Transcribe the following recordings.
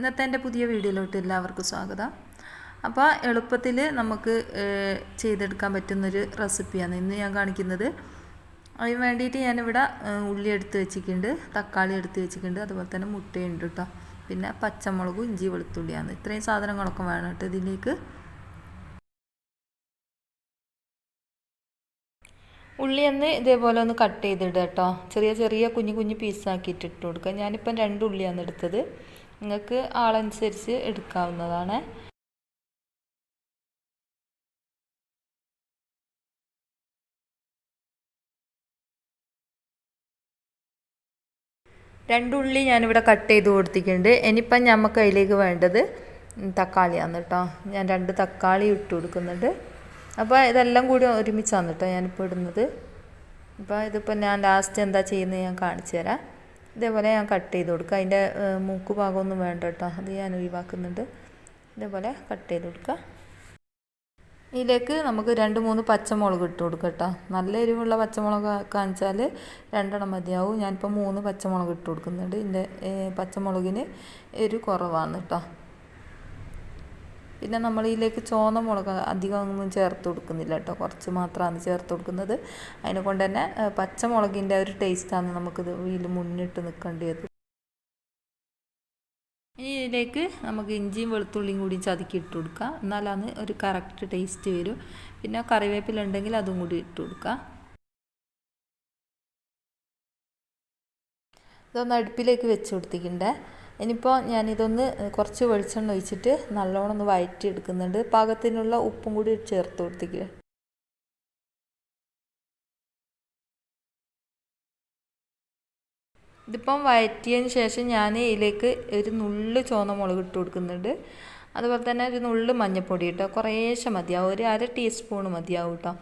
ഇന്നത്തെ എന്റെ പുതിയ വീഡിയോയിലോട്ട് എല്ലാവർക്കും സ്വാഗതം. അപ്പോൾ എളുപ്പത്തിൽ നമുക്ക് ചെയ്തെടുക്കാൻ പറ്റുന്നൊരു റെസിപ്പിയാണ് ഇന്ന് ഞാൻ കാണിക്കുന്നത്. അതിന് വേണ്ടിയിട്ട് ഞാനിവിടെ ഉള്ളി എടുത്ത് വെച്ചിട്ടുണ്ട് തക്കാളി എടുത്ത് വെച്ചിട്ടുണ്ട് അതുപോലെ തന്നെ മുട്ടയുണ്ട് കേട്ടോ. പിന്നെ പച്ചമുളകും ഇഞ്ചി വെളുത്തുള്ളിയാണ്. ഇത്രയും സാധനങ്ങളൊക്കെ വേണം കേട്ടോ ഇതിലേക്ക്. ഉള്ളി ഒന്ന് ഇതേപോലെ ഒന്ന് കട്ട് ചെയ്തിടുക കേട്ടോ. ചെറിയ ചെറിയ കുഞ്ഞു കുഞ്ഞു പീസാക്കിയിട്ട് ഇട്ട് കൊടുക്കുക. ഞാനിപ്പം രണ്ട് ഉള്ളിയാണ് എടുത്തത്. നിങ്ങൾക്ക് ആളനുസരിച്ച് എടുക്കാവുന്നതാണ്. രണ്ടുള്ളി ഞാനിവിടെ കട്ട് ചെയ്ത് കൊടുത്തിട്ടുണ്ട്. ഇനിയിപ്പം നമുക്ക് അതിലേക്ക് വേണ്ടത് തക്കാളിയാണ് കേട്ടോ. ഞാൻ രണ്ട് തക്കാളി ഇട്ട് കൊടുക്കുന്നുണ്ട്. അപ്പോൾ ഇതെല്ലാം കൂടി ഒരുമിച്ചാണ് കേട്ടോ ഞാനിപ്പോൾ ഇടുന്നത്. അപ്പോൾ ഇതിപ്പോൾ ഞാൻ ലാസ്റ്റ് എന്താ ചെയ്യുന്നത് ഞാൻ കാണിച്ചു തരാം. ഇതേപോലെ ഞാൻ കട്ട് ചെയ്ത് കൊടുക്കുക. അതിന്റെ മൂക്ക് ഭാഗമൊന്നും വേണ്ട കേട്ടോ. അത് ഞാൻ ഒഴിവാക്കുന്നുണ്ട്. ഇതേപോലെ കട്ട് ചെയ്ത് കൊടുക്കുക. ഇതിലേക്ക് നമുക്ക് രണ്ട് മൂന്ന് പച്ചമുളക് ഇട്ട് കൊടുക്കുക കേട്ടോ. നല്ല എരിവുള്ള പച്ചമുളക് കാണിച്ചാൽ രണ്ടെണ്ണം മതിയാവും. ഞാനിപ്പോൾ മൂന്ന് പച്ചമുളക് ഇട്ട് കൊടുക്കുന്നുണ്ട്. ഇതിന്റെ പച്ചമുളകിന് എരിവ് കുറവാണ് കേട്ടോ. പിന്നെ നമ്മൾ ഇതിലേക്ക് ചുവന്ന മുളക് അധികം ഒന്നും ചേർത്ത് കൊടുക്കുന്നില്ല കേട്ടോ. കുറച്ച് മാത്രമാണ് ചേർത്ത് കൊടുക്കുന്നത്. അതിനെ കൊണ്ട് തന്നെ പച്ചമുളകിന്റെ ഒരു ടേസ്റ്റാണ് നമുക്കിത് ഇതിൽ മുന്നിട്ട് നിൽക്കേണ്ടത് ഇനി ഇതിലേക്ക് നമുക്ക് ഇഞ്ചിയും വെളുത്തുള്ളിയും കൂടി ചതുക്കി ഇട്ട് കൊടുക്കുക. എന്നാലാണ് ഒരു കറക്റ്റ് ടേസ്റ്റ് വരും. പിന്നെ കറിവേപ്പില ഉണ്ടെങ്കിൽ അതും കൂടി ഇട്ട് കൊടുക്കുക. ഇതൊന്ന് അടുപ്പിലേക്ക് വെച്ച് കൊടുത്തിട്ടുണ്ടേ. ഇനിയിപ്പോൾ ഞാനിതൊന്ന് കുറച്ച് വെളിച്ചെണ്ണ ഒഴിച്ചിട്ട് നല്ലോണം ഒന്ന് വയറ്റി എടുക്കുന്നുണ്ട് പാകത്തിനുള്ള ഉപ്പും കൂടി ചേർത്ത് കൊടുത്തിക്കുക ഇതിപ്പം വഴറ്റിയതിന് ശേഷം ഞാൻ ഇതിലേക്ക് ഒരു നുള്ള് ചുവന്ന മുളക് ഇട്ട് കൊടുക്കുന്നുണ്ട്. അതുപോലെ തന്നെ ഒരു നുള്ള് മഞ്ഞൾപ്പൊടി കേട്ടോ കുറേശ്ശെ മതിയാവും. ഒരു അര ടീസ്പൂൺ മതിയാവും കേട്ടോ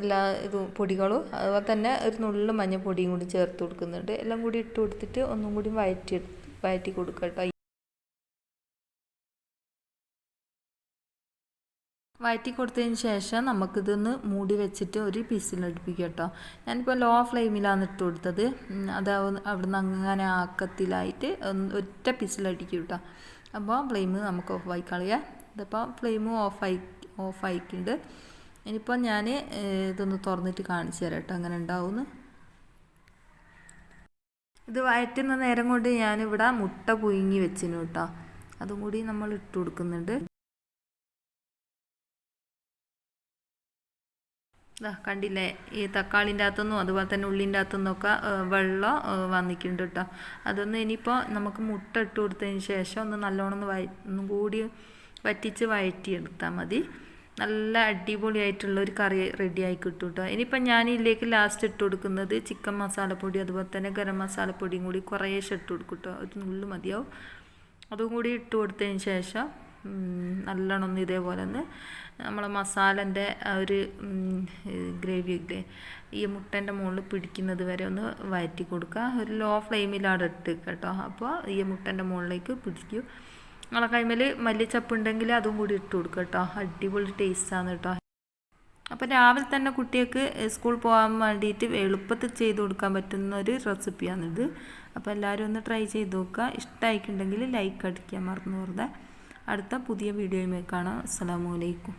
എല്ലാ ഇതും പൊടികളും. അതുപോലെ തന്നെ ഒരു നുള്ള് മഞ്ഞൾപ്പൊടിയും കൂടി ചേർത്ത് കൊടുക്കുന്നുണ്ട്. എല്ലാം കൂടി ഇട്ട് കൊടുത്തിട്ട് ഒന്നും കൂടി വഴറ്റി വഴറ്റി കൊടുക്കട്ടോ. കേട്ടോ വഴറ്റി കൊടുത്തതിന് ശേഷം നമുക്കിതൊന്ന് മൂടി വെച്ചിട്ട് ഒരു പിസിലടുപ്പിക്കുക കേട്ടോ ഞാനിപ്പോൾ ലോ ഫ്ലെയിമിലാണ് ഇട്ട് കൊടുത്തത്. അതാവും അവിടുന്ന് അങ്ങനെ ആക്കത്തിലായിട്ട് ഒറ്റ പിസിലടിക്കും കേട്ടോ അപ്പോൾ ഫ്ലെയിം നമുക്ക് ഓഫ് ആയി കളയാം. ഇതിപ്പോൾ ഫ്ലെയിം ഓഫായി ഓഫായിട്ടുണ്ട് ഇനിയിപ്പോൾ ഞാൻ ഇതൊന്ന് തുറന്നിട്ട് കാണിച്ചു തരാം കേട്ടോ അങ്ങനെ ഉണ്ടാവുമെന്ന്. ഇത് വയറ്റുന്ന നേരം കൊണ്ട് ഞാനിവിടെ മുട്ട പുഴുങ്ങി വെച്ചിന് കേട്ടോ അതും കൂടി നമ്മൾ ഇട്ട് കൊടുക്കുന്നുണ്ട്. കണ്ടില്ലേ? ഈ തക്കാളിന്റെ അകത്തുനിന്നും അതുപോലെ തന്നെ ഉള്ളിന്റെ അകത്തുനിന്നൊക്കെ വെള്ളം വന്നിക്കുന്നുണ്ട് കേട്ടോ അതൊന്ന് ഇനിയിപ്പോൾ നമുക്ക് മുട്ട ഇട്ട് കൊടുത്തതിന് ശേഷം ഒന്ന് നല്ലോണം ഒന്ന് വയ ഒന്നും കൂടി വറ്റിച്ച് വഴറ്റിയെടുത്താൽ മതി. നല്ല അടിപൊളിയായിട്ടുള്ള ഒരു കറി റെഡി ആയി കിട്ടും കേട്ടോ ഇനിയിപ്പം ഞാൻ ഇതിലേക്ക് ലാസ്റ്റ് ഇട്ട് കൊടുക്കുന്നത് ചിക്കൻ മസാലപ്പൊടി അതുപോലെ തന്നെ ഗരം മസാലപ്പൊടിയും കൂടി കുറേശ്ശെ ഇട്ട് കൊടുക്കും കേട്ടോ ഒരു നുള്ളു മതിയാവും. അതും കൂടി ഇട്ട് കൊടുത്തതിന് ശേഷം നല്ലോണം ഒന്ന് ഇതേപോലെ ഒന്ന് നമ്മളെ മസാലന്റെ ഒരു ഗ്രേവി ഇല്ലേ ഈ മുട്ടന്റെ മുകളിൽ പിടിക്കുന്നത് വരെ ഒന്ന് വഴറ്റി കൊടുക്കുക ഒരു ലോ ഫ്ലെയിമിലാണ് ഇട്ട് കേട്ടോ അപ്പോൾ ഈ മുട്ടന്റെ മുകളിലേക്ക് പിടിക്കും. നമ്മളെ കൈമേൽ മല്ലിച്ചപ്പ് ഉണ്ടെങ്കിൽ അതും കൂടി ഇട്ട് കൊടുക്കുക കേട്ടോ. അടിപൊളി ടേസ്റ്റാണ് കേട്ടോ. അപ്പോൾ രാവിലെ തന്നെ കുട്ടികൾക്ക് സ്കൂൾ പോകാൻ വേണ്ടിയിട്ട് എളുപ്പത്തിൽ ചെയ്ത് കൊടുക്കാൻ പറ്റുന്ന ഒരു റെസിപ്പിയാണിത് അപ്പോൾ എല്ലാവരും ഒന്ന് ട്രൈ ചെയ്ത് നോക്കുക. ഇഷ്ടമായിട്ടുണ്ടെങ്കിൽ ലൈക്ക് അടിക്കാൻ മറന്നു വെറുതെ അടുത്ത പുതിയ വീഡിയോയുമായി കാണാം. അസ്സാം വലൈക്കും